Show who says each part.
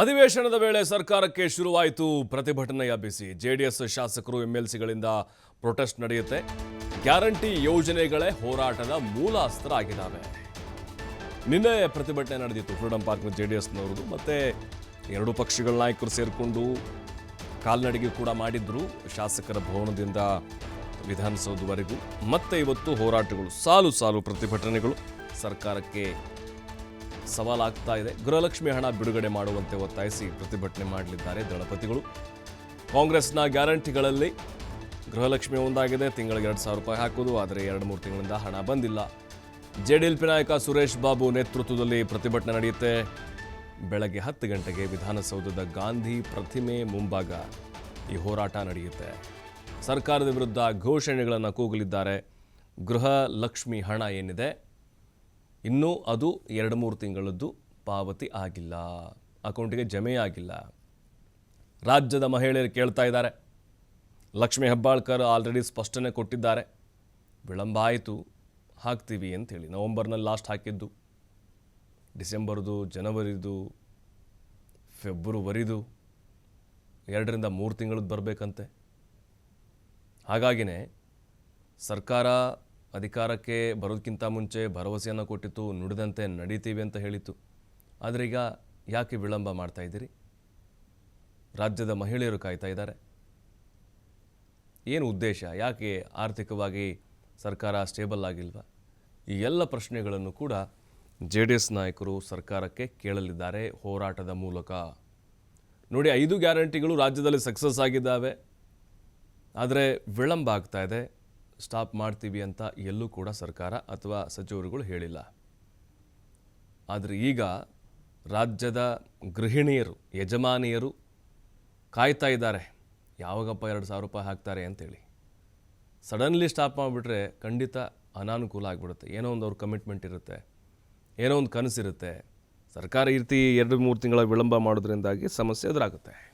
Speaker 1: ಅಧಿವೇಶನದ ವೇಳೆ ಸರ್ಕಾರಕ್ಕೆ ಶುರುವಾಯಿತು ಪ್ರತಿಭಟನೆಯ ಬಿಸಿ. ಜೆಡಿಎಸ್ ಶಾಸಕರು ಎಂಎಲ್ಸಿಗಳಿಂದ ಪ್ರೊಟೆಸ್ಟ್ ನಡೆಯುತ್ತೆ. ಗ್ಯಾರಂಟಿ ಯೋಜನೆಗಳೇ ಹೋರಾಟದ ಮೂಲ ಅಸ್ತ್ರ ಆಗಿದ್ದಾವೆ ನಿನ್ನೆ ಪ್ರತಿಭಟನೆ ನಡೆದಿತ್ತು. ಫ್ರೀಡಂ ಪಾರ್ಕ್ನ ಜೆ ಡಿ ಎಸ್ನವ್ರದ್ದು ಮತ್ತೆ ಎರಡು ಪಕ್ಷಗಳ ನಾಯಕರು ಸೇರಿಕೊಂಡು ಕಾಲ್ನಡಿಗೆ ಕೂಡ ಮಾಡಿದ್ರು ಶಾಸಕರ ಭವನದಿಂದ ವಿಧಾನಸೌಧವರೆಗೂ. ಮತ್ತೆ ಇವತ್ತು ಹೋರಾಟಗಳು, ಸಾಲು ಸಾಲು ಪ್ರತಿಭಟನೆಗಳು ಸರ್ಕಾರಕ್ಕೆ ಸವಾಲಾಗ್ತಾ ಇದೆ. ಗೃಹಲಕ್ಷ್ಮಿ ಹಣ ಬಿಡುಗಡೆ ಮಾಡುವಂತೆ ಒತ್ತಾಯಿಸಿ ಪ್ರತಿಭಟನೆ ಮಾಡಲಿದ್ದಾರೆ ದಳಪತಿಗಳು. ಕಾಂಗ್ರೆಸ್ನ ಗ್ಯಾರಂಟಿಗಳಲ್ಲಿ ಗೃಹಲಕ್ಷ್ಮಿ ಒಂದಾಗಿದೆ. ತಿಂಗಳಿಗೆ ಎರಡು ಸಾವಿರ ರೂಪಾಯಿ ಹಾಕುವುದು, ಆದರೆ ಎರಡು ಮೂರು ತಿಂಗಳಿಂದ ಹಣ ಬಂದಿಲ್ಲ. ಜೆಡಿಎಲ್ಪಿ ನಾಯಕ ಸುರೇಶ್ ಬಾಬು ನೇತೃತ್ವದಲ್ಲಿ ಪ್ರತಿಭಟನೆ ನಡೆಯುತ್ತೆ. ಬೆಳಗ್ಗೆ ಹತ್ತು ಗಂಟೆಗೆ ವಿಧಾನಸೌಧದ ಗಾಂಧಿ ಪ್ರತಿಮೆ ಮುಂಭಾಗ ಈ ಹೋರಾಟ ನಡೆಯುತ್ತೆ. ಸರ್ಕಾರದ ವಿರುದ್ಧ ಘೋಷಣೆಗಳನ್ನು ಕೂಗಲಿದ್ದಾರೆ. ಗೃಹ ಲಕ್ಷ್ಮಿ ಹಣ ಏನಿದೆ? ಇನ್ನೂ ಅದು ಎರಡು ಮೂರು ತಿಂಗಳದ್ದು ಪಾವತಿ ಆಗಿಲ್ಲ. ಅಕೌಂಟಿಗೆ ಜಮೆ ಆಗಿಲ್ಲ. ರಾಜ್ಯದ ಮಹಿಳೆಯರು ಕೇಳ್ತಾ ಇದ್ದಾರೆ. ಲಕ್ಷ್ಮೀ ಹೆಬ್ಬಾಳ್ಕರ್ ಆಲ್ರೆಡಿ ಸ್ಪಷ್ಟನೆ ಕೊಟ್ಟಿದ್ದಾರೆ. ವಿಳಂಬ ಆಯಿತು. ಹಾಕ್ತೀವಿ ಅಂಥೇಳಿ. ನವಂಬರ್ನಲ್ಲಿ ಲಾಸ್ಟ್ ಹಾಕಿದ್ದು. ಡಿಸೆಂಬರ್ದು, ಜನವರಿದು, ಫೆಬ್ರವರಿದು, ಎರಡರಿಂದ ಮೂರು ತಿಂಗಳದ್ದು ಬರಬೇಕಂತೆ. ಹಾಗಾಗಿನೇ ಸರ್ಕಾರ ಅಧಿಕಾರಕ್ಕೆ ಬರೋದಕ್ಕಿಂತ ಮುಂಚೆ ಭರವಸೆಯನ್ನು ಕೊಟ್ಟಿತ್ತು, ನುಡಿದಂತೆ ನಡೀತೀವಿ ಅಂತ ಹೇಳಿತ್ತು. ಆದರೆ ಯಾಕೆ ವಿಳಂಬ ಮಾಡ್ತಾ ಇದ್ದೀರಿ? ರಾಜ್ಯದ ಮಹಿಳೆಯರು ಕಾಯ್ತಾ ಇದ್ದಾರೆ. ಏನು ಉದ್ದೇಶ? ಯಾಕೆ ಆರ್ಥಿಕವಾಗಿ ಸರ್ಕಾರ ಸ್ಟೇಬಲ್ ಆಗಿಲ್ವಾ? ಈ ಎಲ್ಲ ಪ್ರಶ್ನೆಗಳನ್ನು ಕೂಡ ಜೆ ಡಿ ಎಸ್ ನಾಯಕರು ಸರ್ಕಾರಕ್ಕೆ ಕೇಳಲಿದ್ದಾರೆ ಹೋರಾಟದ ಮೂಲಕ. ನೋಡಿ, ಐದು ಗ್ಯಾರಂಟಿಗಳು ರಾಜ್ಯದಲ್ಲಿ ಸಕ್ಸಸ್ ಆಗಿದ್ದಾವೆ. ಆದರೆ ವಿಳಂಬ ಆಗ್ತಾ ಇದೆ. ಸ್ಟಾಪ್ ಮಾಡ್ತೀವಿ ಅಂತ ಎಲ್ಲೂ ಕೂಡ ಸರ್ಕಾರ ಅಥವಾ ಸಚಿವರುಗಳು ಹೇಳಿಲ್ಲ. ಆದರೆ ಈಗ ರಾಜ್ಯದ ಗೃಹಿಣಿಯರು, ಯಜಮಾನಿಯರು ಕಾಯ್ತಾ ಇದ್ದಾರೆ. ಯಾವಾಗಪ್ಪ ಎರಡು ಸಾವಿರ ರೂಪಾಯಿ ಹಾಕ್ತಾರೆ ಅಂತೇಳಿ. ಸಡನ್ಲಿ ಸ್ಟಾಪ್ ಮಾಡಿಬಿಟ್ರೆ ಖಂಡಿತ ಅನಾನುಕೂಲ ಆಗಿಬಿಡುತ್ತೆ. ಏನೋ ಒಂದು ಅವ್ರ ಕಮಿಟ್ಮೆಂಟ್ ಇರುತ್ತೆ. ಏನೋ ಒಂದು ಕನಸಿರುತ್ತೆ. ಸರ್ಕಾರ ಈ ರೀತಿ ಎರಡು ಮೂರು ತಿಂಗಳ ವಿಳಂಬ ಮಾಡೋದ್ರಿಂದಾಗಿ ಸಮಸ್ಯೆ ಎದುರಾಗುತ್ತೆ.